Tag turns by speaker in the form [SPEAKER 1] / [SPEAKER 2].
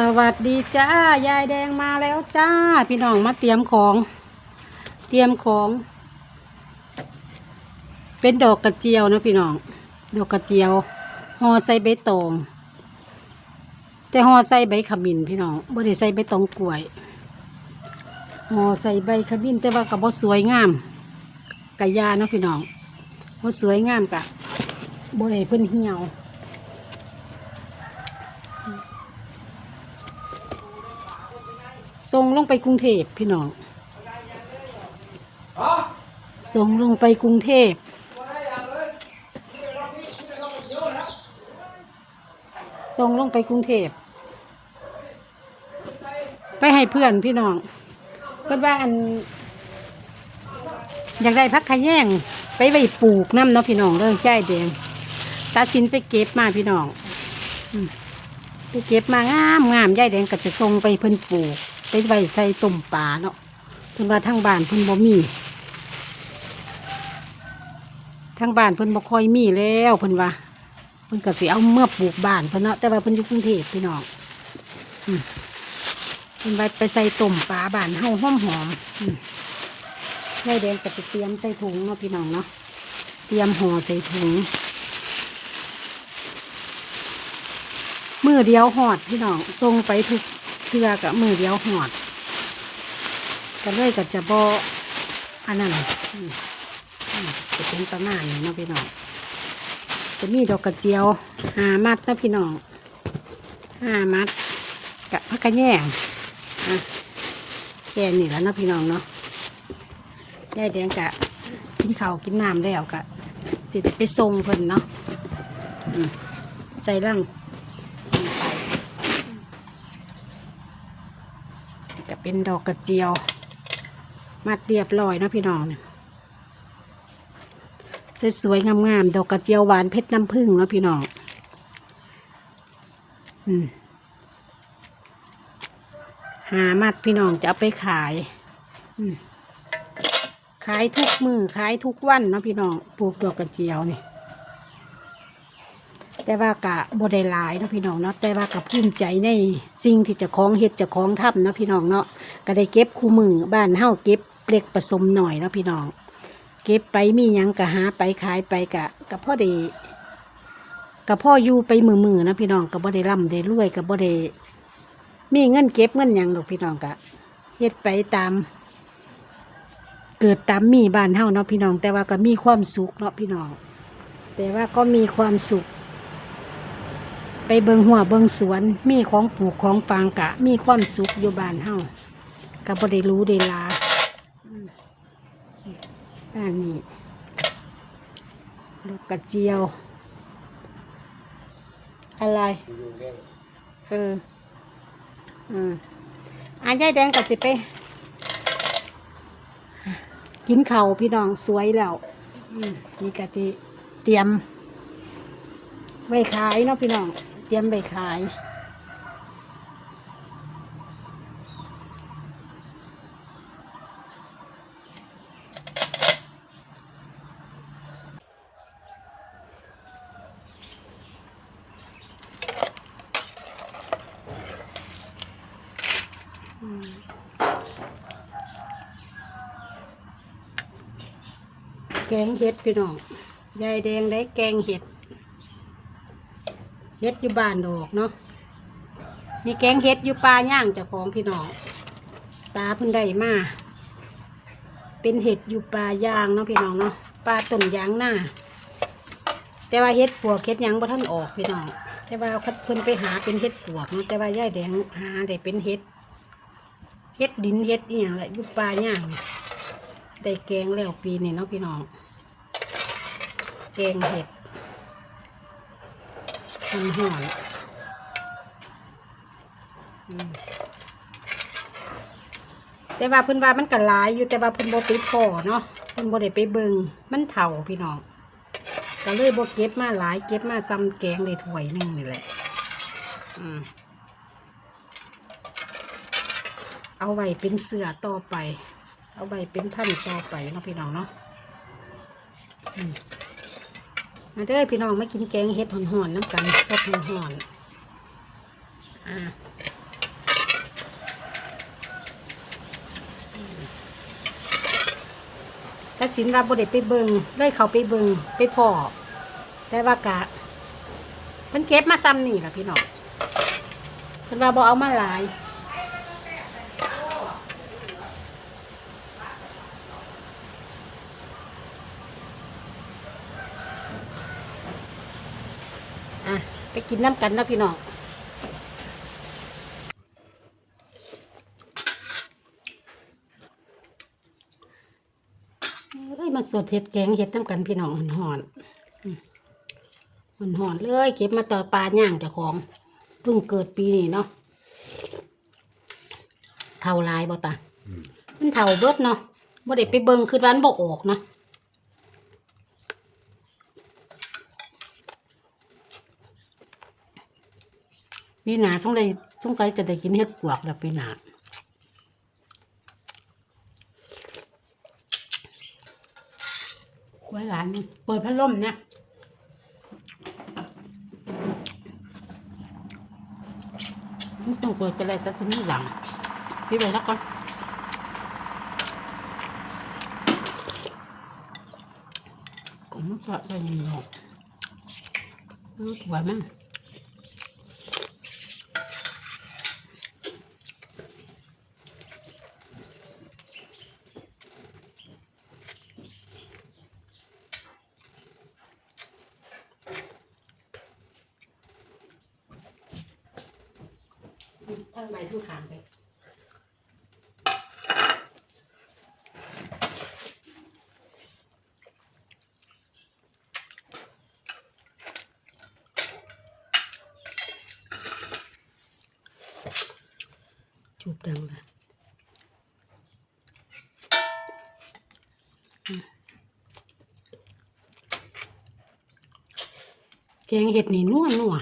[SPEAKER 1] สวัสดีจ้ายายแดงมาแล้วจ้า พี่น้องมาเตรียมของ เตรียมของ เป็นดอกกระเจียวนะพี่น้อง ดอกกระเจียวห่อใส่ใบตองแต่ห่อใส่ใบขมิ้นพี่น้องบ่ได้ใส่ใบตองกล้วยห่อใส่ใบขมิ้นแต่ว่าก็บ่สวยงามกะยาเนาะพี่น้องบ่สวยงามกะบ่ได้เพิ่นเหี่ยว ส่งลงไปกรุงเทพพี่น้องส่งลงไปกรุงเทพส่งลงไปกรุงเทพไปให้เพื่อนพี่น้องเพื่อนว่าอัน อยากได้พักขแยงไปไว้ปลูกน้ำเนาะพี่น้องเลยใจแดงตาสินไปเก็บมาพี่น้องไปเก็บมางามงามยายแดงก็จะส่งไปเพิ่นปลูก ไปไว้ใส่ต้มปลาเนาะเพิ่นว่าทางบ้านเพิ่นบ่มีทางบ้านเพิ่นบ่ค่อยมีแล้วเพิ่นว่าเพิ่นก็สิเอาเมื่อปลูกบ้านเพิ่นเนาะแต่ว่าเพิ่นอยู่กรุงเทพพี่น้องเพิ่นไว้ไปใส่ต้มปลาบ้านเฮาหอมหอมๆอืมยายแดงก็จะเตรียมใส่ถุงเนาะพี่น้องเนาะเตรียมห่อใส่ถุงมือเดียวหอดพี่น้องส่งไปทุก ทือกับมือเดียวหอดก็เลยก็จะบออันนั้นจะเป็นประมาณนี้เนาะพี่น้องจะมีดอกกระเจียวหามัดนาะพี่น้องห้ามัดกับพักกระแยงอะแค่นี้แล้วนาะพี่น้องเนาะยายแดงกะกินข้าวกินน้ำแล้วกะสิได้ไปส่งเพิ่นเนาะใส่ร่าง เป็นดอกกระเจียว มัดเรียบร้อยนะพี่น้องเนี่ยสวยๆงามๆดอกกระเจียวหวานเพชรน้ำผึ้งนะพี่น้องหามัดพี่น้องจะเอาไปขายขายทุกมือขายทุกวันเนาะพี่น้องปลูกดอกกระเจียวนี่ แต่ว่ากะบได้หลายเนาะพี่น้องเนาะแต่ว่ากะภูมิใจในสิ่งที่จะคล้องเฮ็ดจะคล้องทำเนาะพี่น้องเนาะก็ได้เก็บคู่มือบ้านเฮาเก็บเล็กผสมหน่อยเนาะพี่น้อง เก็บไปมีหยังกะหาไปขายไปกะกะพ่อได้กะพ่ออยู่ไปมือมือนะพี่น้องกะบ่ได้ร่ำได้รวยกะบ่ได้มีเงินเก็บเงินหยังหรอกพี่น้องกะเฮ็ดไปตาม เกิดตามมีบ้านเฮาเนาะพี่น้อง แต่ว่าก็มีความสุขเนาะพี่น้อง แต่ว่าก็มีความสุข ไปเบิงหัวเบิงสวน มีของปลูกของฟางกะ มีความสุขอยู่บ้านเฮาก็บ่ได้รู้ได้ลาอันนี้ลูกกระเจียว อะไร เอออืมอายายแดงก็สิไป กินเข้าพี่น้องสวยแล้วมนี่ก็จะเตรียมไว้ขายเนาะพี่น้อง รียมไว้ขาย แกงเห็ดพี่น้องยายแดงได้แกงเห็ด เห็ดอยู่บ้านดอกเนาะนี่แกงเห็ดอยู่ปลาย่างจ้าของพี่น้องปลาเพิ่นได้มาเป็นเห็ดอยู่ปลาย่างเนาะพี่น้องเนาะปลาต้นยางหน้าแต่ว่าเห็ดปวกเห็ดยังบ่ท่านออกพี่น้องแต่ว่าเพิ่นไปหาเป็นเห็ดปวกเนาะแต่ว่าย่ายแดงหาได้เป็นเห็ดเห็ดดินเห็ดอีหยังแหละอยู่ปลาย่างได้แกงแล้วปีนี้เนาะพี่น้องแกงเห็ด มันหอนแต่ว่าเพิ่นว่ามันก็หลายอยู่แต่ว่าเพิ่นบ่ติพอเนาะเพิ่นบ่ได้ไปเบิงมันเฒ่าพี่น้องก็เลยบ่เก็บมาหลายเก็บมาจำแกงได้ถ้วยหนึงนี่แหละ อืมเอาไว้เป็นเสือต่อไป เอาไว้เป็นพันต่อไปเนาะพี่น้องเนาะอืม มาเด้อพี่น้องมากินแกงเห็ดห่อนๆน้ำกันสดห่อนๆอ่าตัดสินรับบดเด็ไปเบิงได้เขาไปเบิงไปพอแต่ว่ากะมันเก็บมาซ้ำนี่ล่ะพี่น้องเพิ่นว่าบ่เอามาหลาย ไปกินน้ำกันนะพี่น้องเอ้ยมาสดเห็ดแกงเห็ดน้ำกันพี่น้องหอนหอนหอนหอนๆเลย เก็บมาต่อปลาย่างเจ้าของเพิ่งเกิดปีนี้เนาะเท่าหลายบ่ตามันเท่าเบิดเนาะบ่ได้ไปเบิ่งคือร้านบ่ออกเนาะ ปีหนาสงสัยสงสัยจะได้กินเห็ดกวกแล้วปีหนาไว้หลานเปิดพัดลมเนี่ยไม่ต้องเปิดกันเลยแต่ที่นี่หลังพี่ไปแล้วก่อนก็ไม่ชอบอะไรนี่หรอกรู้ตัวมั้ง ทั้งใบทุกขางไปจูบดังเลยแกงเห็ดนี่นัวนัว